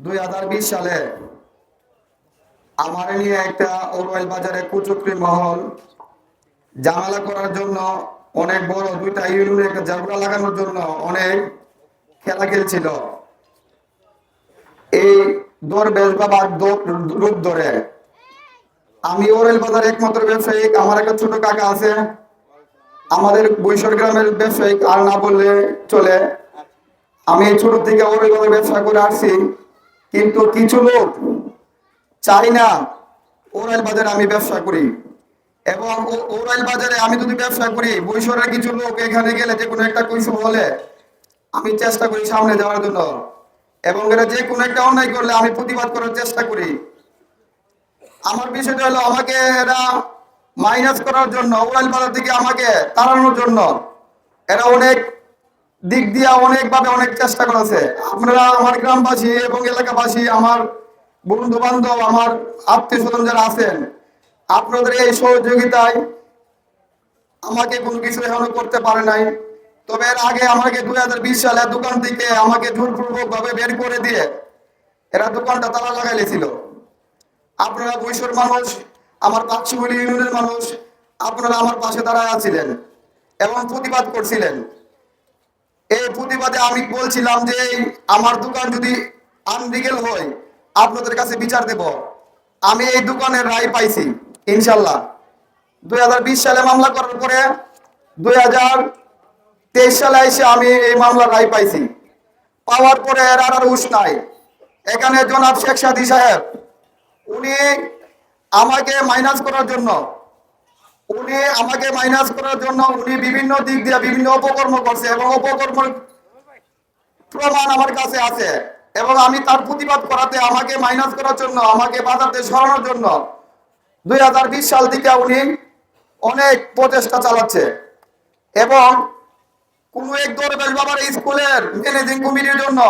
দুই হাজার বিশ সালে আমার নিয়ে একটা ওরওয়েল বাজারে কুচুকরি মহল জামালা করার জন্য অনেক বড় দুইটা ইউনিয়নে, একটা জাগরা লাগানোর জন্য অনেক খেলা খেলছিল। এই দরবেশ বাবার দো- রূপ ধরে। আমি ওরেল বাজার একমাত্র ব্যবসায়িক, আমার একটা ছোট কাকা আছে। আমাদের বৈশর গ্রামের ব্যবসায়িক, আর না বললে চলে। আমি ছোট থেকে ওরেল বাজার ব্যবসা করে আসছি। কিন্তু কিছু লোক চাই না ওরাইল বাজারে আমি ব্যবসা করি। এবং ওরাইল বাজারে আমি যদি ব্যবসা করি, বৈশরের কিছু লোক এখানে গেলে যে কোনো একটা কৈশব হলে আমি চেষ্টা করি সামনে যাওয়ার জন্য। এবং এরা যে কোনো একটা অন্যায় করলে আমি প্রতিবাদ করার চেষ্টা করি। আমার বিষয়টা হলো আমাকে এরা মাইনাস করার জন্য, ওরাইল বাজার থেকে আমাকে তাড়ানোর জন্য এরা অনেক দিক দিয়ে অনেকভাবে অনেক চেষ্টা করেছে। আপনারা আমার গ্রামবাসী এবং এলাকাবাসী, আমার বন্ধু বান্ধব আমার আত্মীয় স্বজন যারা আছেন, আপনাদের এই সহযোগিতায় আমাকে কোনো কিছু এখনও করতে পারে নাই। তবে এর আগে আমাকে দুই হাজার বিশ সালে দোকান থেকে আমাকে জোরপূর্বক ভাবে বের করে দিয়ে এরা দোকানটা তালা লাগাইলেছিল। আপনারা বৈশর মানুষ, আমার পাঁচশোগুলি ইউনিয়নের মানুষ, আপনারা আমার পাশে দাঁড়ায় আছিলেন এবং প্রতিবাদ করছিলেন। এই প্রতিবাদে আমি বলছিলাম যে আমার দোকান যদি আনলিগেল হয়, আপনাদের কাছে বিচার দেব। আমি এই দোকানের রায় পাইছি, ইনশাল্লাহ। দুই হাজার বিশ সালে মামলা করার পরে দুই হাজার তেইশ সালে এসে আমি এই মামলার রায় পাইছি। পাওয়ার পরে এর আর হুঁশ নাই। এখানে জনাব শেখ সাদি সাহেব, উনি আমাকে মাইনাস করার জন্য উনি আমাকে মাইনাস করার জন্য উনি বিভিন্ন দিক দিয়ে বিভিন্ন অপকর্ম করছে এবং অপকর্ম প্রমাণ আমার কাছে আছে। এবং আমি তার প্রতিবাদ করাতে আমাকে মাইনাস করার জন্য, আমাকে বাজারতে সরানোর জন্য দুই হাজার বিশ সাল থেকে উনি অনেক প্রচেষ্টা চালাচ্ছে। এবং কোন এক দরবেশ বাবার স্কুলের ম্যানেজিং কমিটির জন্য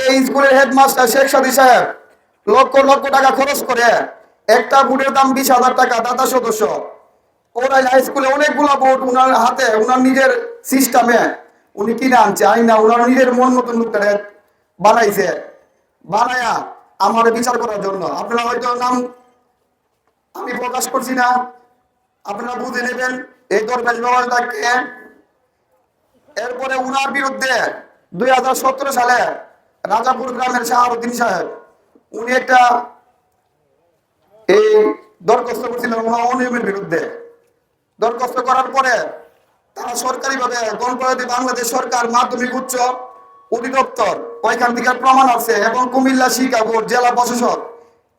এই স্কুলের হেডমাস্টার শেখ সাদি সাহেব লক্ষ লক্ষ টাকা খরচ করে একটা বুটের দাম বিশ হাজার টাকা, দাতা সদস্য। ওরা হাই স্কুলে অনেকগুলো বোর্ড উনার হাতে, উনার নিজের সিস্টেমে উনি কিনে আনছে আই না, উনার নিজের মন মতন করে বানাইছে। বানায়া আমার বিচার করার জন্য। আপনারা হয়তো নাম আমি প্রকাশ করছি না। আপনারা বুঝে নেবেন, এই দরবেশ বাবাটাকে এরপরে উনার বিরুদ্ধে দুই হাজার সতেরো সালে রাজাপুর গ্রামের শাহাবুদ্দিন সাহেব, উনি একটা এই দরখাস্ত করছিলেন ওনার অনিয়মের বিরুদ্ধে। দরখাস্ত করার পরে তারা সরকারিভাবে গণপ্রজাতি বাংলাদেশ সরকার মাধ্যমিক উচ্চ অধিদপ্তর, ওইখান থেকে প্রমাণ আছে এবং কুমিল্লা শিক্ষা বোর্ড জেলা প্রশাসক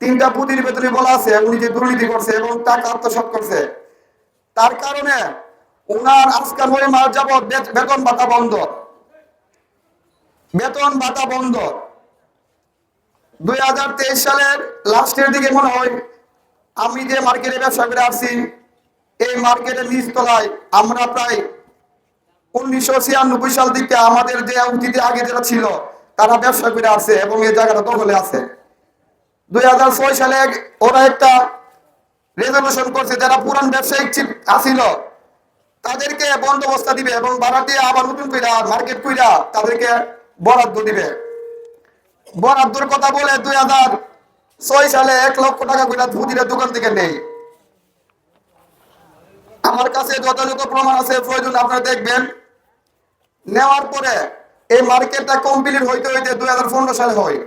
তিনটা প্রতিবেদনে বলা আছে, উনি যে দুর্নীতি করছে এবং টাকা আত্মসাৎ করছে। তার কারণে ওনার আজকাল নয় মাস যাবৎ বেতন ভাতা বন্ধ। বেতন ভাতা বন্ধ। দুই হাজার তেইশ সালের লাস্টের দিকে মনে হয় আমি যে মার্কেটে ব্যবসা করে আসছি এই মার্কেটের নিচতলায় আমরা প্রায় উনিশশো ছিয়ানব্বই সাল থেকে আমাদের যে অতীতে আগে যারা ছিল, তারা ব্যবসা করে আসছে এবং এই জায়গাটা দখলে আছে। দুই হাজার ছয় সালে ওরা একটা রেজলিউশন করছে, যারা পুরান ব্যবসায়িক আসিল তাদেরকে বন্দোবস্ত দিবে এবং ভাড়াটিয়ে আবার নতুন কইরা মার্কেট কইরা তাদেরকে বরাদ্দ দিবে। বরাদ্দর কথা বলে দুই হাজার ছয় সালে এক লক্ষ টাকা কইরা ধুদিরে দোকান থেকে নেই আমার কাছে যথাযথ প্রমাণ আছে, প্রয়োজন আপনারা দেখবেন। নেওয়ার পরে এই মার্কেটটা কমপ্লিট হইতে হইতে দুই হাজার পনেরো সালে হয়।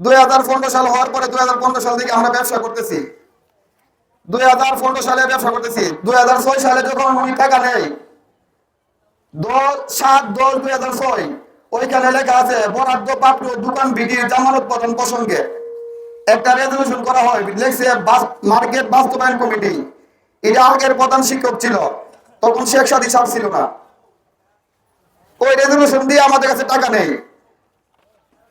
দুই হাজার পনেরো সাল হওয়ার পরে দুই হাজার পনেরো সাল থেকে আমরা ব্যবসা করতেছি। দুই হাজার পনেরো সালে ব্যবসা করতেছি। দুই হাজার ছয় সালে যখন উনি টাকা নেই দশ সাত দশ দুই হাজার ছয়, ওইখানে লেখা আছে, বরাদ্দ প্রাপ্ত দোকান বিধির জামানত প্রদান প্রসঙ্গে একটা রেজলিউশন করা হয়। লেখছে মার্কেট বাস্তবায়ন কমিটি। প্রধান শিক্ষক ছিল, তখন শেখ ছিল না। ওই দিয়ে আমাদের কাছে টাকা নেই।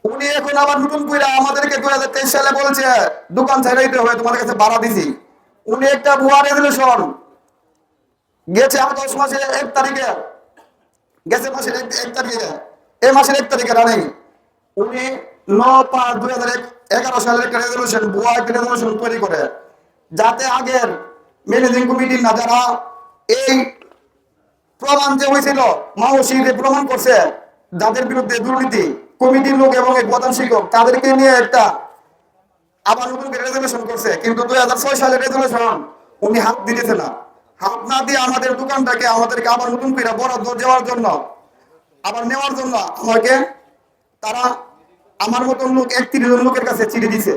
উনি এখন আবার নতুন কইরা আমাদেরকে হাজার তেইশ সালে বলছে, দোকান হবে, তোমাদের কাছে ভাড়া দিছি। উনি একটা ভুয়া গেছে আগস্ট মাসে এক তারিখে। গেছে মাসের এক তারিখে। এই মাসের এক তারিখে রানিং উনি ন পাঁচ দুই হাজার এগারো সালের একটা রেজলিউশন ভুয়া একটা তৈরি করে, যাতে আগের ম্যানেজিং কমিটির না যারা এই প্রমাণ যে হয়েছিল মহসিদে প্রমাণ করছে, যাদের বিরুদ্ধে দুর্নীতি, কমিটির লোক এবং এই প্রধান শিক্ষক, তাদেরকে নিয়ে একটা আবার নতুন রেজুলেশন করছে। কিন্তু দুই হাজার ছয় সালের রেজুলেশন উনি হাত দিতেছে না। হাত না দিয়ে আমাদের দোকানটাকে আমাদেরকে আবার নতুন করে বরাদ্দ দেওয়ার জন্য, আবার নেওয়ার জন্য আমাকে তারা আমার মতন লোক একত্রিশ জন লোকের কাছে চিঠি দিছে।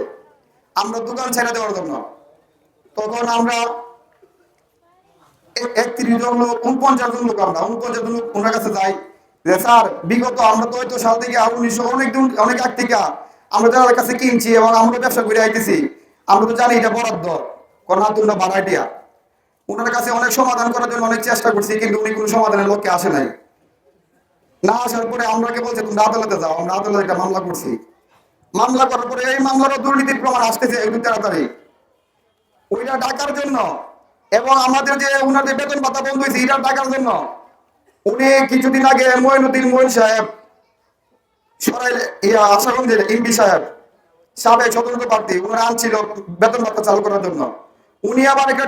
আমরা দোকান ছেড়ে দেওয়ার জন্য। তখন আমরা একত্রিশ লোক, উনপঞ্চাশ জন লোক আমরা, উনপঞ্চাশ জন লোক ওনার কাছে যাই। যে, স্যার, বিগত আমরা তো হয়তো সাল থেকে অনেক দিন, অনেক আগ থেকে আমরা যাদের কাছে কিনছি এবং আমরা ব্যবসা করে আইতেছি। আমরা তো জানি এটা বরাদ্দ। ওনার কাছে অনেক সমাধান করার জন্য অনেক চেষ্টা করছি, কিন্তু উনি কোনো সমাধানের লক্ষ্যে আসে নাই। না আসার পরে আমরাকে বলছে, তোমরা আদালতে যাও, আমরা আদালতে একটা মামলা করছি। মামলা করার পরে এই মামলারও দুর্নীতির প্রমাণ আসতেছে একটু তাড়াতাড়ি। ওইটা ডাকার জন্য এবং আমাদের যে উনাদের বেতন ভাতা বন্ধ হয়েছে এটা ডাকার জন্য, উনি কিছুদিন আগে মঈনুদ্দিন মঈন সাহেব সাহেব উনারা আনছিল বেতন ভাতা চালু করার জন্য। উনি আবার একটা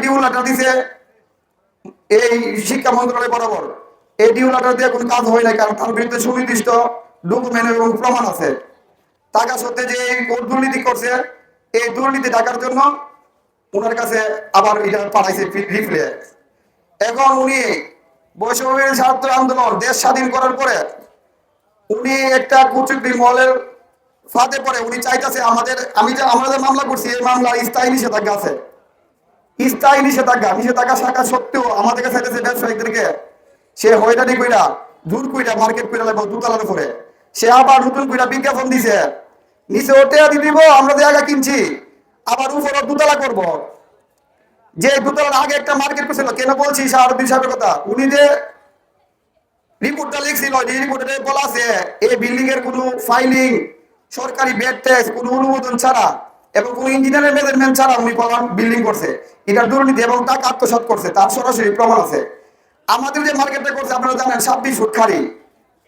এই শিক্ষা মন্ত্রণালয় বরাবর। এই লেটার দিয়ে কোনো কাজ হয় কারণ তার সুনির্দিষ্ট এবং প্রমাণ আছে। টাকা সত্ত্বে যে দুর্নীতি করছে, এই দুর্নীতি ডাকার জন্য ওনার কাছে আবার এটা পাঠাইছে রিপ্লে এখন উনি বৈষম্য ছাত্র আন্দোলন, দেশ স্বাধীন করার পরে উনি একটা কুচুকরি মহলের ফাঁদে পরে উনি চাইতেছে আমাদের, আমি যে আমরা যে মামলা করছি, এই মামলা স্থায়ী নিষেধাজ্ঞা আছে। স্থায়ী নিষেধাজ্ঞা নিষেধাজ্ঞা শাখা সত্ত্বেও আমাদের কাছে চাইতেছে ব্যবসায়ীদেরকে, সে হয়রানি কইরা, দূর কইরা, মার্কেট কইরা লাগবো দুতলার উপরে। সে আবার নতুন কইরা বিজ্ঞাপন দিছে। নিচে ওটে দিয়ে দিব, আমরা জায়গা কিনছি। আবার উপরে দুতলা করব। যে দুতলার আগে একটা মার্কেট করছিল কেন বলছি সাহেবের কথা? উনি যে রিপোর্টটা লিখছিল, যে রিপোর্টে বলা আছে, এই বিল্ডিং এর কোনো ফাইলিং সরকারি বেড টেস্ট কোনো অনুমোদন ছাড়া এবং কোনো ইঞ্জিনিয়ারের ছাড়া উনি বিল্ডিং করছে। এটা দুর্নীতি এবং টাকা আত্মসাৎ করছে, তার সরাসরি প্রমাণ আছে। আমাদের যে মার্কেটটা করছে, আপনারা জানেন, ছাব্বিশ ফুট খালি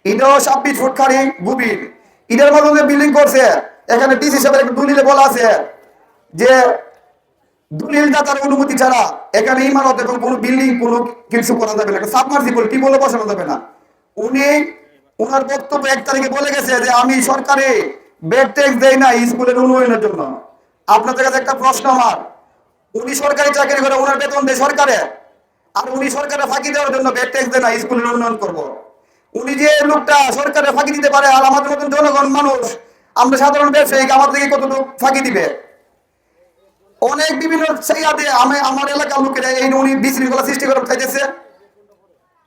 এটাও ছাব্বিশ ফুট খালি গভীর। এটার মাধ্যমে বিল্ডিং করছে, এখানে ডিসি সাহেবের একটা বলা আছে যে দলিল দাতার অনুমতি ছাড়া এখানে ইমারত এবং কোনো বিল্ডিং, কোনো কিছু করা যাবে না। সাবমার্সিবল কি বলে বসানো যাবে না। উনি ওনার বক্তব্য এক তারিখে বলে গেছে যে আমি সরকারে বেড ট্যাক্স দেই না স্কুলের উন্নয়নের জন্য। আপনাদের কাছে একটা প্রশ্ন আমার। উনি সরকারি চাকরি করে ওনার বেতন দেয় সরকারে। আর উনি সরকারে ফাঁকি দেওয়ার জন্য বেড ট্যাক্স দেয় না স্কুলের উন্নয়ন করব। উনি যে লোকটা সরকারে ফাঁকি দিতে পারে, আর আমাদের মতন জনগণ মানুষ, আমরা সাধারণ ব্যবসায়ী আমাদেরকে কতটুকু ফাঁকি দিবে? অনেক বিভিন্ন সেইয়াতে আমি আমার এলাকার লোকেরা এই উনি বিশৃঙ্খলা সৃষ্টি করে চাইতেছে।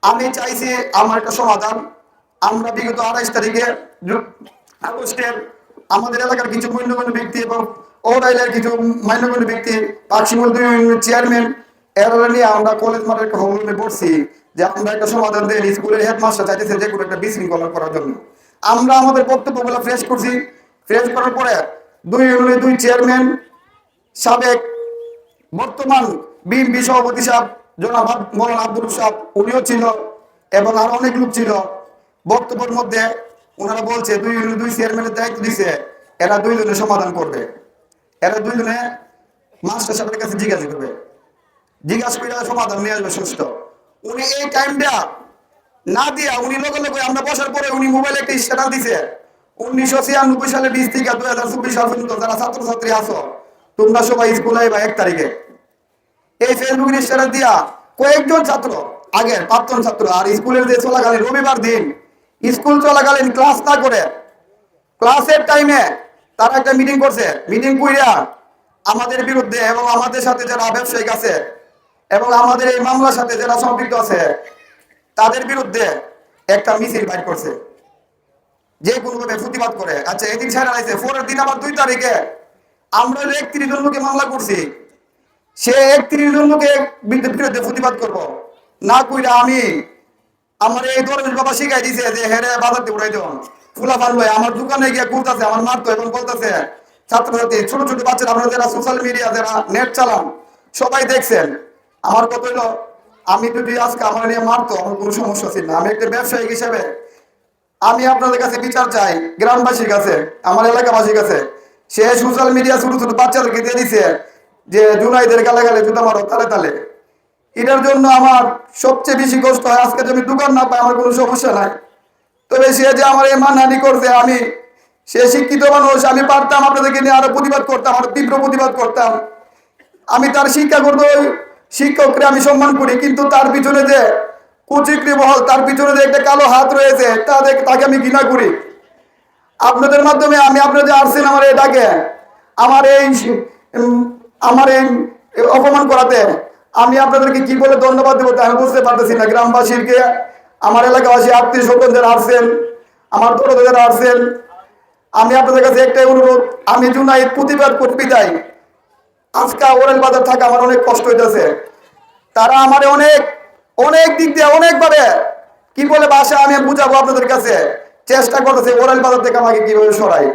আমি চাইছি আমার একটা সমাধান। আমরা বিগত আড়াইশ তারিখে আগস্টের আমাদের এলাকার কিছু গণ্যমান্য ব্যক্তি এবং ওরাইলের কিছু মান্যগণ্য ব্যক্তি পাকশিমুল চেয়ারম্যান এরা নিয়ে আমরা কলেজ মাঠের একটা হলরুমে পড়ছি যে আমরা একটা সমাধান দেন স্কুলের হেডমাস্টার চাইতেছে যে কোনো একটা বিশৃঙ্খলা করার জন্য। আমরা আমাদের বক্তব্যগুলো ফ্রেশ করছি। ফ্রেশ করার পরে দুই দুই চেয়ারম্যান সাবেক বর্তমান বিএনপি সভাপতি সাহেব জনাব মৌলানা আব্দুল সাহেব, উনিও ছিল এবং আরও অনেক লোক ছিল। বক্তব্যের মধ্যে ওনারা বলছে, দুই দুই চেয়ারম্যানের দায়িত্ব দিছে, এরা দুই দুইজনে সমাধান করবে। এরা দুইজনে মাস্টার সাহেবের কাছে জিজ্ঞাসা করবে। জিজ্ঞাসা করে সমাধান নিয়ে আসবে সুস্থ। উনি এই টাইমটা না দিয়া উনি লগে লগে আমরা বসার পরে উনি মোবাইলে একটা স্ট্যাটাস দিছে। উনিশশো ছিয়ানব্বই সালে বিশ থেকে দুই হাজার চব্বিশ সাল পর্যন্ত যারা ছাত্রছাত্রী আছো তোমরা সবাই স্কুলে বা এক তারিখে। এই ফেসবুক স্ট্যাটাস দিয়া কয়েকজন ছাত্র, আগের প্রাক্তন ছাত্র আর স্কুলের যে চলাকালীন রবিবার দিন, স্কুল চলাকালীন ক্লাস না করে ক্লাসের টাইমে তারা একটা মিটিং করছে। মিটিং কইরা আমাদের বিরুদ্ধে এবং আমাদের সাথে যারা ব্যবসায়িক আছে এবং আমাদের এই মামলার সাথে যারা সম্পৃক্ত আছে, তাদের বিরুদ্ধে একটা মিছিল বাইর করছে। যে কোনো ভাবে প্রতিবাদ করে। আচ্ছা এদিন সাইড আনাইছে পরের দিন আবার দুই তারিখে আমরা একত্রিশ জন লোকে মামলা করছি, সে একত্রিশ জন লোকে বিরুদ্ধে প্রতিবাদ করব। না কইরা আমি আমার এই দরবেশ বাবা শিখাই দিছে যে হেরে বাজারতে উড়াই দেওয়ান ফুলা ফাল লয়, আমার দোকানে গিয়ে ঘুরতেছে আমার মারতো এবং বলতেছে ছাত্রছাত্রী, ছোট ছোট বাচ্চারা আপনারা যারা সোশ্যাল মিডিয়া যারা নেট চালান, সবাই দেখছেন। আমার কত হলো আমি যদি আজকে আমার নিয়ে মারতো, আমার কোনো সমস্যা ছিল না। আমি একটা ব্যবসায়িক হিসেবে, আমি আপনাদের কাছে বিচার চাই, গ্রামবাসীর কাছে, আমার এলাকাবাসীর কাছে। সে সোশ্যাল মিডিয়া ছোট ছোট বাচ্চাদেরকে দিয়ে দিছে যে জুনাইদের গালে গালে জুতা মারো, তালে তালে। এটার জন্য আমার সবচেয়ে বেশি কষ্ট হয়। আজকে যদি দোকান না পাই আমার কোনো সমস্যা নাই। তবে সে যে আমার এই মানহানি করছে, আমি সে শিক্ষিত মানুষ, আমি পারতাম আপনাদেরকে নিয়ে আরও প্রতিবাদ করতাম, আরও তীব্র প্রতিবাদ করতাম। আমি তার শিক্ষা করতে শিক্ষককে আমি সম্মান করি, কিন্তু তার পিছনে যে কুচিকরি বহল তার পিছনে যে একটা কালো হাত রয়েছে তাদের তাকে আমি ঘৃণা করি। আপনাদের মাধ্যমে আমি আপনাদের আসছেন আমার এই ডাকে, আমার এই আমার এই অপমান করাতে, আমি আপনাদেরকে কি বলে ধন্যবাদ দেবো আমি বুঝতে পারতেছি না। গ্রামবাসীকে, আমার এলাকাবাসী আত্মীয় স্বজন যারা আসছেন আমার দরদ যারা আসছেন আমি আপনাদের কাছে একটাই অনুরোধ, আমি জুনাই প্রতিবাদ করতে চাই। আজকে ওরেল বাজার থাকা আমার অনেক কষ্ট হইতেছে। তারা আমার অনেক অনেক দিক দিয়ে অনেকভাবে কি বলে ভাষা আমি বুঝাবো আপনাদের কাছে। চেষ্টা করতেছে, ওরেল বাজার থেকে আমাকে কীভাবে সরাই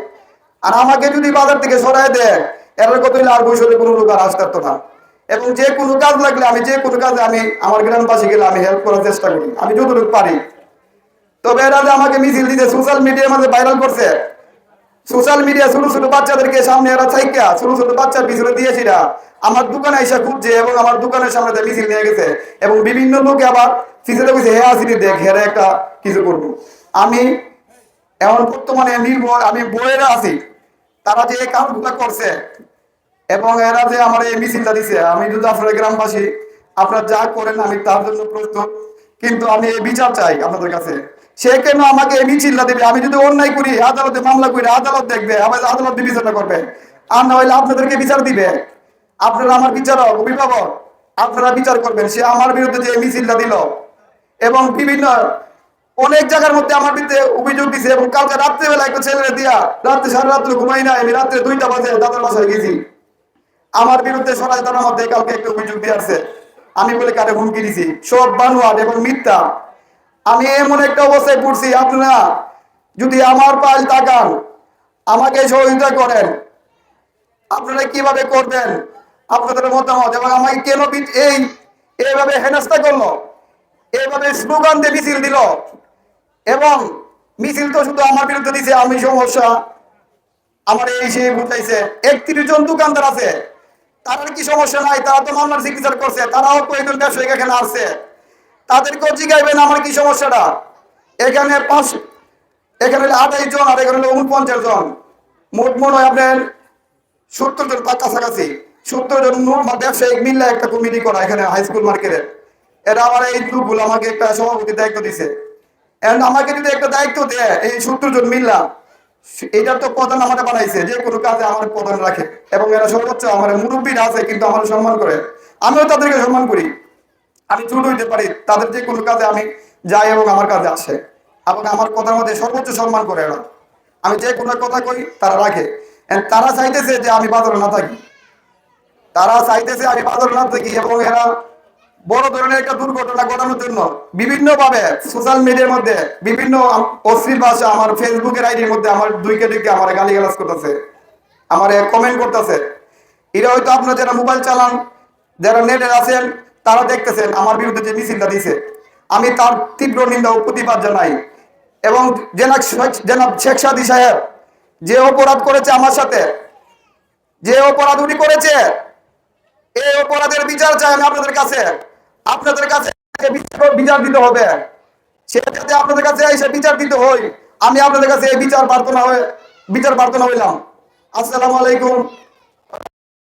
আর আমাকে যদি বাজার থেকে সরাই দেয়, এর কত আর বৈশালে কোনো লোক আর আসতে না। এবং যে কোনো কাজ লাগলে আমি, যে কোনো কাজে আমি, আমার গ্রামবাসী গেলে আমি হেল্প করার চেষ্টা করি। আমি যতটুকু পারি। তবে এরা যে আমাকে মিছিল দিতে সোশ্যাল মিডিয়ার মধ্যে ভাইরাল করছে। সোশ্যাল মিডিয়া ছোট ছোট বাচ্চাদেরকে সামনে এরা চাইকা ছোট ছোট বাচ্চার পিছনে দিয়েছিরা আমার দোকানে এসে খুঁজছে এবং আমার দোকানের সামনে দিয়ে মিছিল নিয়ে গেছে। এবং বিভিন্ন লোকে আবার পিছনে বসে হে আসিনি দেখ, হেরে একটা কিছু করব। আমি এমন বর্তমানে নির্ভর, আমি বইয়েরা আছি, তারা যে কাজগুলো করছে, এবং এরা যে আমার এই মিছিলটা দিছে, আমি যদি আপনার গ্রামবাসী, আপনারা যা করেন আমি তার জন্য প্রস্তুত, কিন্তু আমি এই বিচার চাই আপনাদের কাছে। সে কেন আমাকে এই মিছিলটা দেবে? আমি যদি অন্যায় করি, আদালতে মামলা করি, আদালত দেখবে, আবার আদালত বিবেচনা করবে। আর না হলে আপনাদেরকে বিচার দিবে। আপনারা আমার বিচারক, অভিভাবক, আপনারা বিচার করবেন। সে আমার বিরুদ্ধে যে মিছিলটা দিল, এবং বিভিন্ন অনেক জায়গার মধ্যে আমার বিরুদ্ধে অভিযোগ দিছে এবং কালকে রাত্রেবেলা একটা ছেলে দিয়া রাত্রে সারা রাত্রে ঘুমাই না আমি রাত্রে দুইটা বাজে দাদার বাসায় গেছি। আমার বিরুদ্ধে সরাসরি মধ্যে কালকে একটা অভিযোগ দিয়ে আসছে। আমি বলে কারে হুমকি দিছি? সব বানোয়াট এবং মিথ্যা। আমি এমন একটা অবস্থায় পড়ছি, আপনারা যদি আমার পাল তাকান, আমাকে সহযোগিতা করেন, আপনারা কীভাবে করবেন? আপনাদের মতামত এবং আমাকে কেন এই এইভাবে হেনস্থা করল? এইভাবে স্লোগান দিয়ে মিছিল দিল? এবং মিছিল তো শুধু আমার বিরুদ্ধে দিছে, আমি সমস্যা। আমার এই সে বুঝাইছে একত্রিশ জন দোকানদার আছে। তাদের কি সমস্যা নাই? তারা তো মামলার চিকিৎসা করছে, তারাও কয়েকজন ব্যবসায়িক এখানে আসছে তাদেরকেও জিগাইবেন আমার কি সমস্যাটা? এখানে পাঁচ এখানে আঠাইশ জন আর এখানে উনপঞ্চাশ জন। মোট মনে হয় আপনার সত্তর জন পা- কাছাকাছি। সত্তর জন ব্যবসায়িক মিললে একটা কমিটি করা এখানে হাই স্কুল মার্কেটে এটা আমার এই গ্রুপগুলো আমাকে একটা সভাপতি দায়িত্ব দিছে। আমাকে যদি একটা দায়িত্ব দেয়, এই সত্তর জন মিললাম এটার তো প্রধান আমাকে বানাইছে, যে কোনো কাজে আমার প্রধান রাখে। এবং এরা সর্বোচ্চ আমার মুরব্বীরা আছে, কিন্তু আমার সম্মান করে। আমিও তাদেরকে সম্মান করি। আমি ছোট হইতে পারি, তাদের যে কোনো কাজে আমি যাই এবং আমার কাজে আসে। এবং আমার কথার মধ্যে সর্বোচ্চ সম্মান করে এরা। আমি যে কোনো কথা কই, তারা রাখে। তারা চাইতেছে যে আমি বাজারে না থাকি। তারা চাইতেছে আমি বাজারে না থাকি, এবং এরা বড় ধরনের একটা দুর্ঘটনা ঘটানোর জন্য বিভিন্ন ভাবে সোশ্যাল মিডিয়ার মধ্যে বিভিন্ন অশ্লীল ভাষা আমার ফেসবুকের আইডির মধ্যে আমার দুইকে দুইকে আমার গালি গালাজ করতেছে। আমার কমেন্ট করতেছে। এরা হয়তো আপনারা যারা মোবাইল চালান, যারা নেটে আছেন, তারা দেখতেছেন আমার বিরুদ্ধে যে মিছিলটা দিছে আমি তার তীব্র নিন্দা ও প্রতিবাদ জানাই। এবং জেনাব জেনাব শেখ সাদি সাহেব যে অপরাধ করেছে আমার সাথে, যে অপরাধ উনি করেছে, এই অপরাধের বিচার চাই আমি আপনাদের কাছে। আপনাদের কাছে বিচার- দিতে হবে। সে যাতে আপনাদের কাছে এসে বিচার দিতে হয়। আমি আপনাদের কাছে এই বিচার প্রার্থনা হয়ে বিচার প্রার্থনা হইলাম। আসসালামু আলাইকুম।